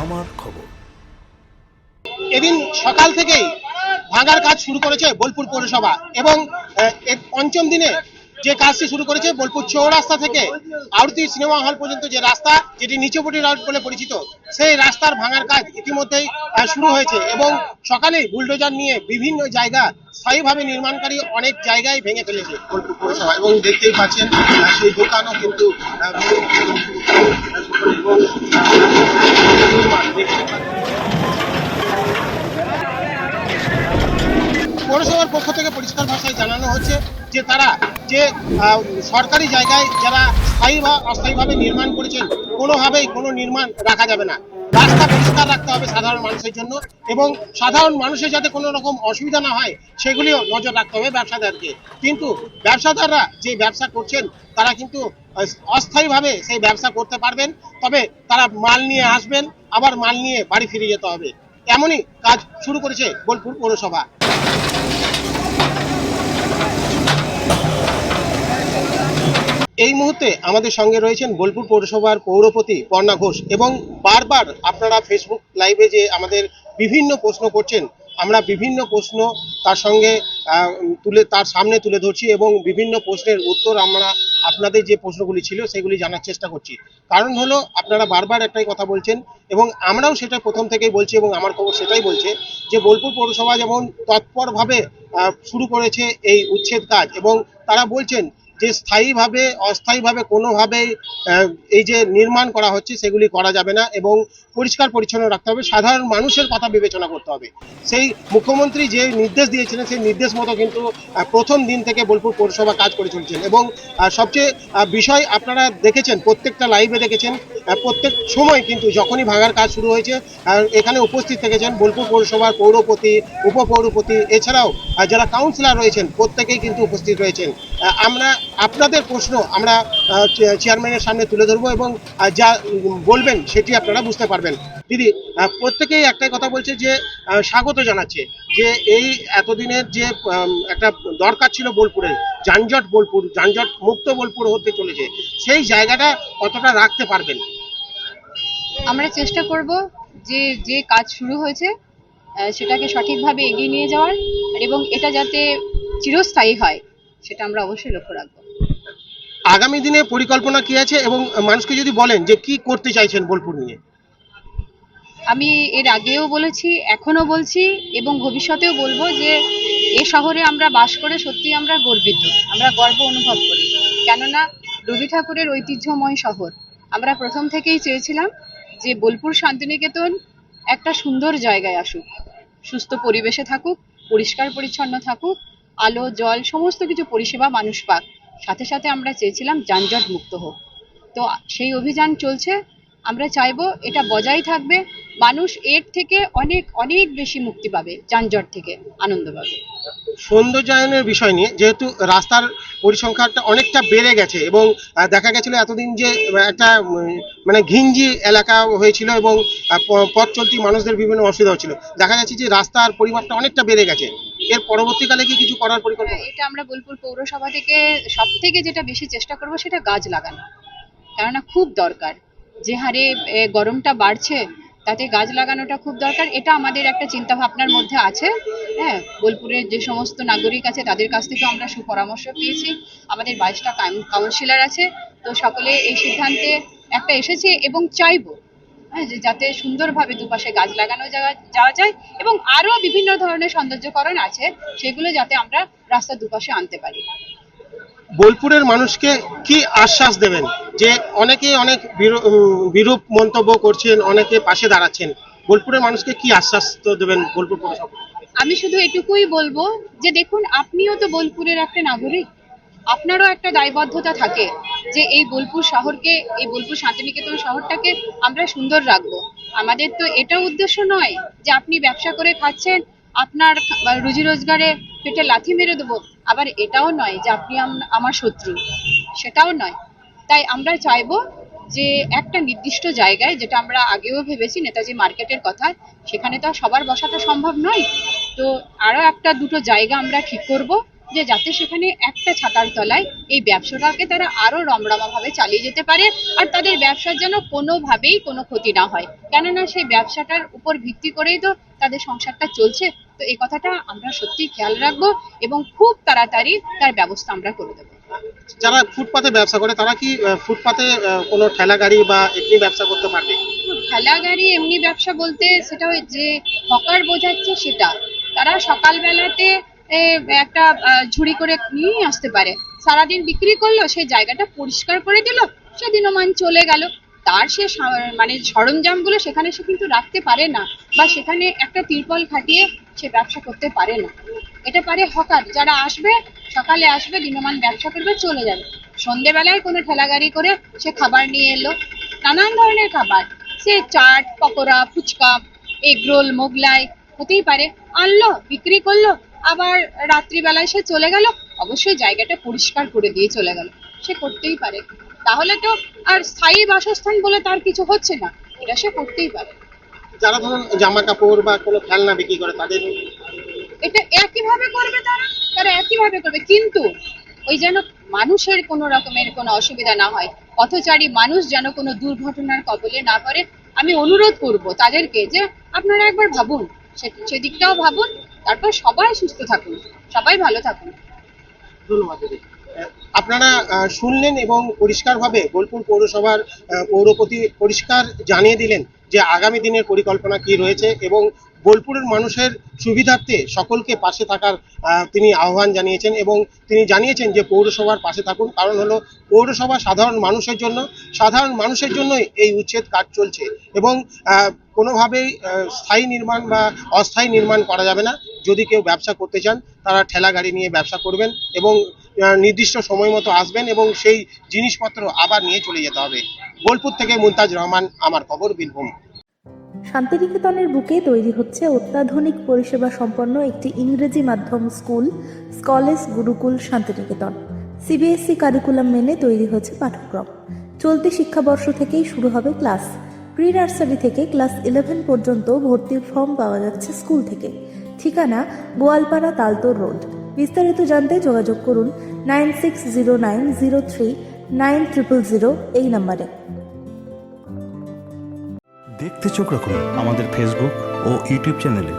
আমার খবর। এদিন সকাল থেকেই ভাঙার কাজ শুরু করেছে বোলপুর পৌরসভা এবং পঞ্চম দিনে যে কাজটি শুরু করেছে বোলপুর চৌরাস্তা থেকে আরতি সিনেমা হল পর্যন্ত যে রাস্তা, যেটি নিচুপটি রোড বলে পরিচিত, সেই রাস্তার ভাঙার কাজ ইতিমধ্যেই শুরু হয়েছে এবং সকালেই বুলডোজার নিয়ে বিভিন্ন জায়গা স্থায়ীভাবে নির্মাণকারী অনেক জায়গায় ভেঙে ফেলেছে এবং দেখতেই পাচ্ছেন সেই দোকানও কিন্তু। পৌরসভার পক্ষ থেকে পরিষ্কার ভাষায় জানানো হচ্ছে যে তারা যে সরকারি জায়গায় যারা স্থায়ী বা অস্থায়ীভাবে নির্মাণ করেছেন, কোনোভাবেই কোনো নির্মাণ রাখা যাবে না রাস্তা পরিষ্কার রাখতে হবে সাধারণ মানুষের জন্য এবং সাধারণ মানুষের যাতে কোনো রকম অসুবিধা না হয়, সেগুলিও নজর রাখতে হবে ব্যবসাদারকে। কিন্তু ব্যবসাদাররা যে ব্যবসা করছেন, তারা কিন্তু অস্থায়ীভাবে সেই ব্যবসা করতে পারবেন, তবে তারা মাল নিয়ে আসবেন, আবার মাল নিয়ে বাড়ি ফিরে যেতে হবে। এমনই কাজ শুরু করেছে বোলপুর পৌরসভা। এই মুহূর্তে আমাদের সঙ্গে রয়েছেন বোলপুর পৌরসভার পৌরপতি পর্ণা ঘোষ এবং বারবার আপনারা ফেসবুক লাইভে যে আমাদের বিভিন্ন প্রশ্ন করছেন, আমরা বিভিন্ন প্রশ্ন তার সঙ্গে তুলে তার সামনে তুলে ধরছি এবং বিভিন্ন প্রশ্নের উত্তর আমরা আপনাদের যে প্রশ্নগুলি ছিল সেগুলি জানার চেষ্টা করছি। কারণ হলো, আপনারা বারবার একটাই কথা বলছেন এবং আমরাও সেটা প্রথম থেকেই বলছি এবং আমার খবর সেটাই বলছে যে বোলপুর পৌরসভা যেমন তৎপরভাবে শুরু করেছে এই উচ্ছেদ কাজ এবং তারা বলছেন যে স্থায়ীভাবে, অস্থায়ীভাবে কোনোভাবেই এই যে নির্মাণ করা হচ্ছে সেগুলি করা যাবে না এবং পরিষ্কার পরিচ্ছন্ন রাখতে হবে। সাধারণ মানুষের কথা বিবেচনা করতে হবে। সেই মুখ্যমন্ত্রী যে নির্দেশ দিয়েছিলেন সেই নির্দেশ মতো কিন্তু প্রথম দিন থেকে বোলপুর পৌরসভা কাজ করে চলছেন এবং সবচেয়ে বিষয় আপনারা দেখেছেন, প্রত্যেকটা লাইভে দেখেছেন প্রত্যেক সময় কিন্তু যখনই ভাঙার কাজ শুরু হয়েছে এখানে উপস্থিত থেকেছেন বোলপুর পৌরসভার পৌরপতি, উপপৌরপতি, এছাড়াও যারা কাউন্সিলর রয়েছেন, প্রত্যেকেই কিন্তু উপস্থিত রয়েছেন। আমরা, আপনাদের প্রশ্ন আমরা চেয়ারম্যানের সামনে তুলে ধরবো এবং যা বলবেন সেটি আপনারা বুঝতে পারবেন। দিদি প্রত্যেকেই একটাই কথা বলছে যে স্বাগত জানাচ্ছে যে এই এতদিনের যে একটা দরকার ছিল বোলপুরের যানজট বোলপুর যানজট মুক্ত বোলপুর হতে চলেছে সেই জায়গাটা কতটা রাখতে পারবেন? আমরা চেষ্টা করব যে যে কাজ শুরু হয়েছে সেটাকে সঠিকভাবে এগিয়ে নিয়ে যাওয়ার এবং এটা যাতে চিরস্থায়ী হয় সেটা আমরা অবশ্যই লক্ষ্য রাখব। আগামী দিনে পরিকল্পনা কি আছে? এবং মানুষকে যদি বলেন যে কি করতে চাইছেন বোলপুর নিয়ে? আমি এর আগেও বলেছি এখনও বলছি এবং ভবিষ্যতেও বলব যে এ শহরে আমরা বাস করে সত্যি আমরা গর্বিত, আমরা গর্ব অনুভব করি। কেননা রবি ঠাকুরের ঐতিহ্যময় শহর। আমরা প্রথম থেকেই চেয়েছিলাম যে বোলপুর শান্তিনিকেতন একটা সুন্দর জায়গায় আসুক। সুস্থ পরিবেশে থাকুক, পরিষ্কার পরিচ্ছন্ন থাকুক, আলো, জল, সমস্ত কিছু পরিষেবা মানুষ পাক। সাথে সাথে আমরা চেয়েছিলাম যানজট মুক্ত হোক। তো সেই অভিযান চলছে। আমরা চাইব এটা বজায় থাকবে। মানুষ এর থেকে অনেক অনেক বেশি মুক্তি পাবে যানজট থেকে আনন্দ পাবে সৌন্দর্যায়নের বিষয় নিয়ে যেহেতু রাস্তার পরিসংখ্যানটা অনেকটা বেড়ে গেছে এবং দেখা গেছিল এতদিন যে একটা মানে ঘিঞ্জি এলাকা হয়েছিল এবং পথ চলতি মানুষদের বিভিন্ন অসুবিধা হচ্ছিল। দেখা যাচ্ছে যে রাস্তার পরিমাপটা অনেকটা বেড়ে গেছে। এর পরবর্তীকালে কি কিছু করার পরিকল্পনা? হ্যাঁ, এটা আমরা বোলপুর পৌরসভা থেকে সব থেকে যেটা বেশি চেষ্টা করব সেটা গাছ লাগানো। কেননা খুব দরকার। যে হারে গরমটা বাড়ছে তাতে গাছ লাগানোটা খুব দরকার। এটা আমাদের একটা চিন্তা ভাবনার মধ্যে আছে। হ্যাঁ বোলপুরের যে সমস্ত নাগরিক আছে, তাদের কাছ থেকে আমরা সুপরামর্শ পেয়েছি। আমাদের বাইশটা কাউন্সিলর আছে। তো সকলে এই সিদ্ধান্তে একটা এসেছে এবং চাইব হ্যাঁ যে যাতে সুন্দরভাবে দুপাশে গাছ লাগানো যাওয়া যাওয়া যায় এবং আরও বিভিন্ন ধরনের সৌন্দর্যকরণ আছে, সেগুলো যাতে আমরা রাস্তার দুপাশে আনতে পারি। বোলপুরের মানুষকে কি আশ্বাস দেবেন? যে অনেকে অনেক বিরূ- বিরূপ মন্তব্য করছেন, অনেকে পাশে দাঁড়াচ্ছেন। বোলপুরের মানুষকে কি আশ্বাস দেবেন বোলপুর পৌরসভা আমি শুধু এটুকুই বলব যে দেখুন, আপনিও তো বোলপুরের একটা নাগরিক। আপনারও একটা দায়বদ্ধতা থাকে যে এই বোলপুর শহরকে, এই বোলপুর শান্তিনিকেতন শহরটাকে আমরা সুন্দর রাখব। আমাদের তো এটা উদ্দেশ্য নয় যে আপনি ব্যবসা করে খাচ্ছেন আপনার রুজি রোজগারে পেটে লাথি মেরে দেবো, আবার এটাও নয় যে আপনি আম- আমার শত্রু, সেটাও নয়। তাই আমরা চাইব যে একটা নির্দিষ্ট জায়গায়, যেটা আমরা আগেও ভেবেছি নেতাজি মার্কেটের কথা, সেখানে তো সবার বসাটা সম্ভব নয়। তো আরও একটা দুটো জায়গা আমরা ঠিক করব, যে যাতে সেখানে একটা ছাতার তলায় এই ব্যবসাটাকে তারা আরও রমরমাভাবে চালিয়ে যেতে পারে, আর তাদের ব্যবসার যেন কোনোভাবেই কোনো ক্ষতি না হয়। কেননা সেই ব্যবসাটার উপর ভিত্তি করেই তো তাদের সংসারটা চলছে তো এই কথাটা আমরা সত্যি খেয়াল রাখব এবং খুব তাড়াতাড়ি তার ব্যবস্থা আমরা করে দেবো। যারা ফুটপাতে ব্যবসা করে তারা কি ফুটপাতে কোনো ঠেলা গাড়ি বা এমনি ব্যবসা করতে পারবে? ঠেলা গাড়ি এমনি ব্যবসা বলতে সেটা ওই যে হকার বোঝাচ্ছে সেটা। তারা সকালবেলাতে একটা ঝুড়ি করে নিয়ে আসতে পারে। সারাদিন বিক্রি করল সেই জায়গাটা পরিষ্কার করে দিল সে দিনমান চলে গেল। তার সে সা- মানে সরঞ্জামগুলো সেখানে সে কিন্তু রাখতে পারে না বা সেখানে একটা তিরপল খাটিয়ে সে ব্যবসা করতে পারে না। এটা পারে হকার যারা আসবে, সকালে আসবে, দিনমান ব্যবসা করবে, চলে যাবে। সন্ধেবেলায় কোনো ঠেলা গাড়ি করে সে খাবার নিয়ে এলো। নানান ধরনের খাবার। সে চাট, পকোড়া, ফুচকা এগ রোল মোগলাই, হতেই পারে। আনলো, বিক্রি করল, আবার রাত্রিবেলায় সে চলে গেল। অবশ্যই জায়গাটা পরিষ্কার করে দিয়ে চলে গেল। সে করতেই পারে। তাহলে তো আর স্থায়ী বাসস্থান বলে তার কিছু হচ্ছে না। এটা সে করতেই পারে। যারা ধরুন জামা কাপড় বা কোনো খেলনা বিক্রি করে তাদের এটা একইভাবে করবে তারা? তারা একইভাবে করবে। কিন্তু ওই যেন মানুষের কোনো রকমের কোনো অসুবিধা না হয় পথচারী মানুষ যেন কোনো দুর্ঘটনার কবলে না পড়ে আমি অনুরোধ করব তাদেরকে যে আপনারা একবার ভাবুন সেদিকটাও ভাবুন তারপর সবাই সুস্থ থাকুন সবাই ভালো থাকুন। ধন্যবাদ আপনারা শুনলেন এবং পরিষ্কারভাবে বোলপুর পৌরসভার পৌরপতি পরিষ্কার জানিয়ে দিলেন যে আগামী দিনের পরিকল্পনা কি রয়েছে এবং বোলপুরের মানুষের সুবিধার্থে সকলকে পাশে থাকার তিনি আহ্বান জানিয়েছেন এবং তিনি জানিয়েছেন যে পৌরসভার পাশে থাকুন। কারণ হলো, পৌরসভা সাধারণ মানুষের জন্য, সাধারণ মানুষের জন্যই এই উচ্ছেদ কাজ চলছে এবং কোনোভাবেই স্থায়ী নির্মাণ বা অস্থায়ী নির্মাণ করা যাবে না। যদি কেউ ব্যবসা করতে চান, তারা ঠেলা গাড়ি নিয়ে ব্যবসা করবেন এবং নির্দিষ্ট সময় মতো আসবেন এবং সেই জিনিসপত্র আবার নিয়ে চলে যেতে হবে। বোলপুর থেকে মুমতাজ রহমান, আমার খবর, বীরভূম। শান্তিনিকেতনের বুকে তৈরি হচ্ছে অত্যাধুনিক পরিষেবা সম্পন্ন একটি ইংরেজি মাধ্যম স্কুল স্কলেজ গুরুকুল, শান্তিনিকেতন। সিবিএসসি কারিকুলাম মেনে তৈরি হচ্ছে পাঠ্যক্রম। চলতি শিক্ষাবর্ষ থেকেই শুরু হবে ক্লাস। প্রি নার্সারি থেকে ক্লাস ইলেভেন পর্যন্ত ভর্তির ফর্ম পাওয়া যাচ্ছে স্কুল থেকে। ঠিকানা গোয়ালপাড়া তালতোর রোড। বিস্তারিত জানতে যোগাযোগ করুন nine six zero nine zero three nine triple zero এই নম্বরে। দেখতে চোখ রাখুন আমাদের ফেসবুক ও ইউটিউব চ্যানেলে।